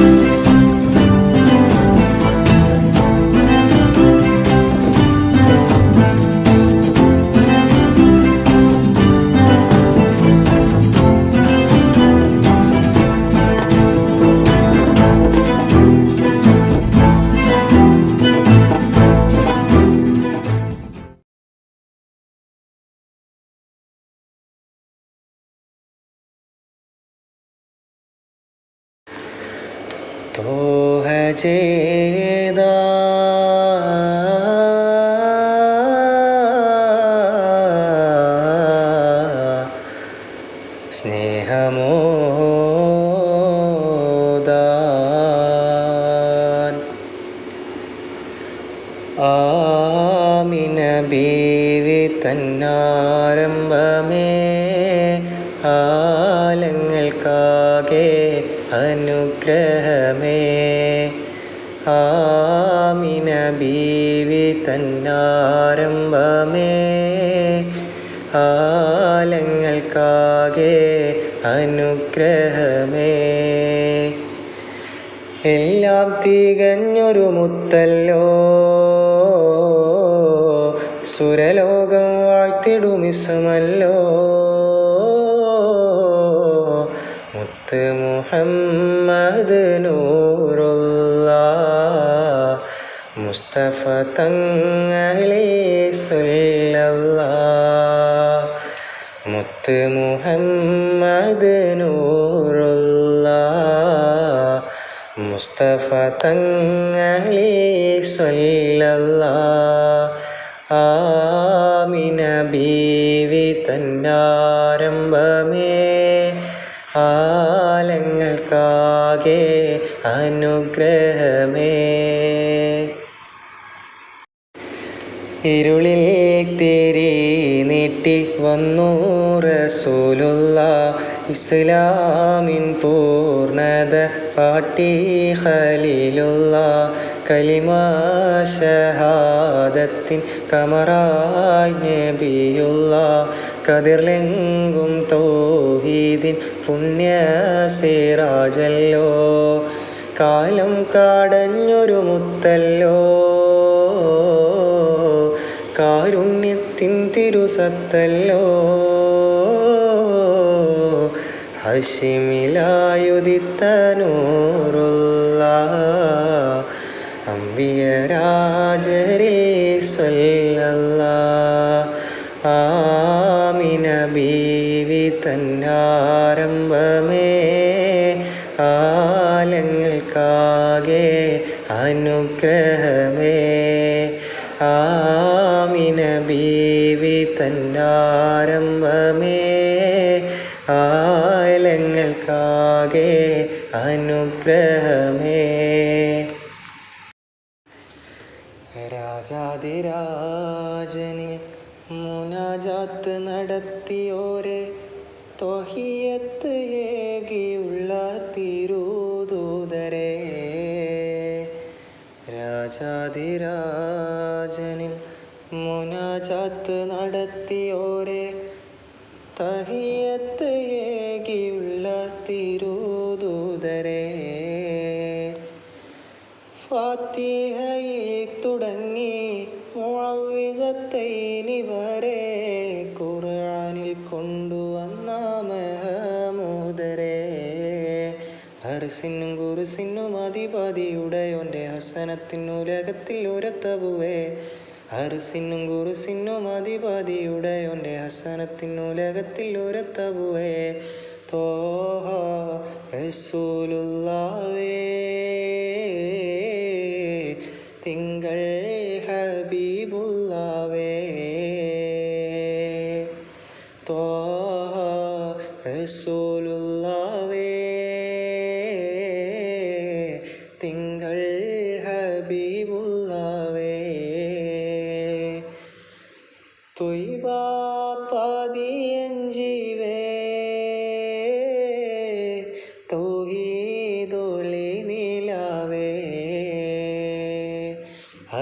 തോഹ ചെയ്ത സ്നേഹമോദാൻ. ആമിന ബീവി തന്നാരംഭമേ. ആലങ്ങൾക്കാകെ അനുഗ്രഹമേ ആമിന ബീവി തന്നാരംഭമേ ആലങ്ങൾക്കാകെ അനുഗ്രഹമേ. എല്ലാം തികഞ്ഞൊരു മുത്തല്ലോ സുരലോകം വാഴ്ത്തിടുമിസുമല്ലോ മുത്ത് മുഹമ്മദ് മുസ്തഫ തങ്ങളെ സല്ലല്ലാ. മുത്ത് മുഹമ്മദ് നൂറുള്ള മുസ്തഫ തങ്ങളെ സല്ലല്ലാ. ആമിന ബീവി തന്നാരംഭമേ. ആലങ്ങൾക്കാകെ അനുഗ്രഹമേ. ഇരുളിൽ തിരി നീട്ടി വന്നു റസൂലുള്ള ഇസ്ലാമിൻ പൂർണത പാട്ടി ഖലീലുള്ള കലിമ ഷഹാദത്തിൻ കമറായി നബിയുള്ള കതിർലെങ്കും തൗഹീദിൻ പുണ്യ സിറാജല്ലോ. കാലം കാടഞ്ഞൊരു മുത്തല്ലോ. തിരുസത്തല്ലോ ഹഷിമിലായുദിത്തനൂറുള്ള അമ്പിയ രാജരേ സല്ലല്ല ആമിന തന്നാരംഭമേ. ആലങ്ങൾക്കാകെ അനുഗ്രഹമേ. രാജാതിരാജനെ മുനാജാത്ത് നടത്തിയോരെ തൊഹിയത്ത് ഏകിയുള്ള തിരുദൂതരെ. രാജാതിരാജനിൽ മുനാജാത്ത് നടത്തിയോരെ തഹിയത്ത് ഏകിയുള്ള തിരുദൂതരെ. ഫാത്തിഹയിൽ തുടങ്ങി മുഴവിസത്തൈനി വരെ ഖുർആനിൽ കൊണ്ടുവന്ന മഹമൂദരെ. ഹർസിനും കുറിസിനും അധിപതിയുടെയോന്റെ ഹസനത്തിനുലകത്തിൽ ഉരത്തവുവേ ഹർസിനും കുറിസിനും അധിപതിയുടെയോന്റെ ഹസനത്തിനുലകത്തിൽ ഒരത്തപുവേ തോഹ റസൂലുള്ളാവേ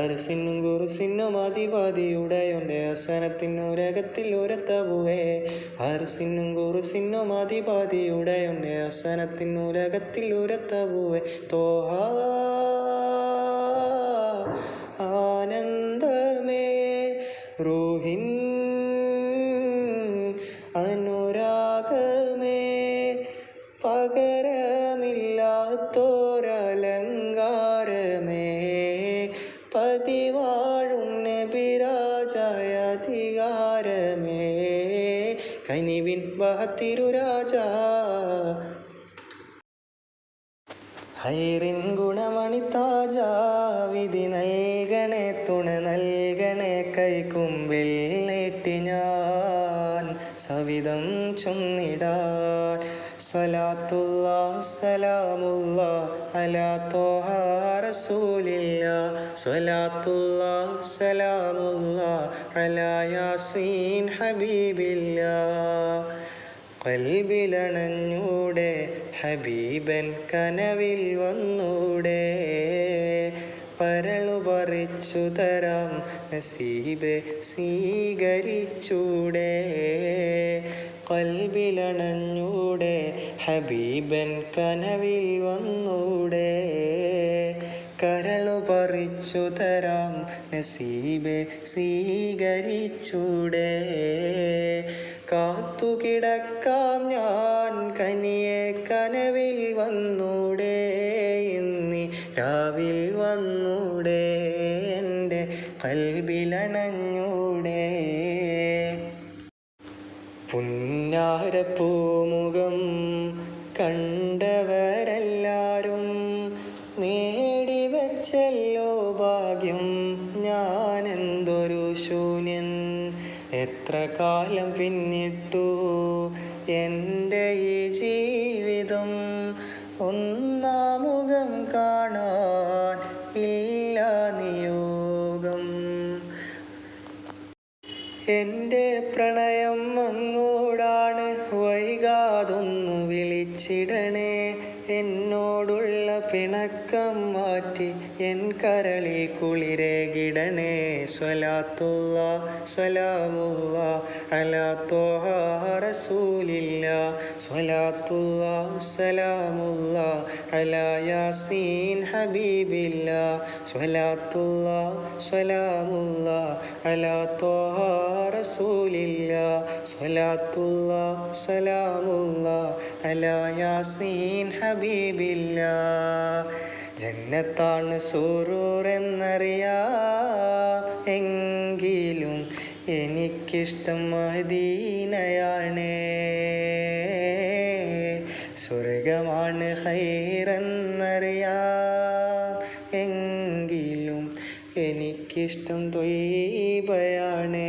അരസിനും കുറുസിനും അധിപതിയുടെയൊന്റെ അസനത്തിനുരകത്തിൽ ഉരത്തവുവേ അരസിനും കുറുസിനും അധിപതിയുടെയൊന്റെ അസനത്തിനുരകത്തിൽ ഉരത്തവുവേ തോഹ ആനന്ദമേ റൂഹിൻ കനിവിൻ ബഹത്തിരുരാജ ഹൈറിൻ ഗുണമണി താജ. വിധി നൽകണേ തുണ നൽകണേ കൈക്കുമ്പിൽ നീട്ടി ഞാൻ സവിധം ചൊന്നിടാൻ. സ്വലാത്തുള്ള സലാമുള്ള അലാ തോഹ സ്വലാത്തുള്ള സലാമുള്ള അലാ യാസീൻ ഹബീബില്ല. കൽബിലണഞ്ഞൂടെ ഹബീബൻ കനവിൽ വന്നൂടെ. പരളു പറിച്ചു തരാം നസീബെ സ്വീകരിച്ചൂടെ. കൽബിലണഞ്ഞൂടെ ഹബീബൻ കനവിൽ വന്നൂടെ. കരളു പറിച്ചു തരാം നസീബെ സ്വീകരിച്ചൂടെ. കാത്തുകിടക്കാം ഞാൻ. കനിയെ കനവിൽ വന്നൂടെ ഇന്നി. രാവിൽ വന്നൂടെ എന്റെ കൽബിലണഞ്ഞൂടെ. പുന്നാരപ്പൂമുഖം കണ്ടവരെല്ലാരും നേടിവെച്ചല്ലോ എത്ര കാലം പിന്നിട്ടു. എന്റെ ഈ ജീവിതം ഒന്നാമുഖം കാണാൻ ഇല്ല നിയോഗം. എന്റെ പ്രണയം അങ്ങോടാണ് വൈകാതൊന്നു വിളിച്ചിടണേ. എന്നോടുള്ള എൻ കരളിൽ കുളിരേകിടണേ സ്വലാത്തുള്ള സ്വലാമുള്ള അലാത്തോഹാറസൂലില്ല തോഹ റസൂലില്ല സ്വലാത്തുള്ള സലാമുള്ള അലായാസീൻ ഹബീബില്ല സ്വലാത്തുള്ള സ്വലാമുള്ള അലാത്തോഹാറസൂലില്ല റസൂലില്ല സ്വലാത്തുള്ള സലാമുള്ള അലായാസീൻ ഹബീബില്ല. ജന്നത്താണ് സൂറൂർ എന്നറിയാ എങ്കിലും എനിക്കിഷ്ടം മദീനയാണ് സ്വർഗമാണ് ഹൈറെന്നറിയാം. എങ്കിലും എനിക്കിഷ്ടം തൊയ്ബയാണ്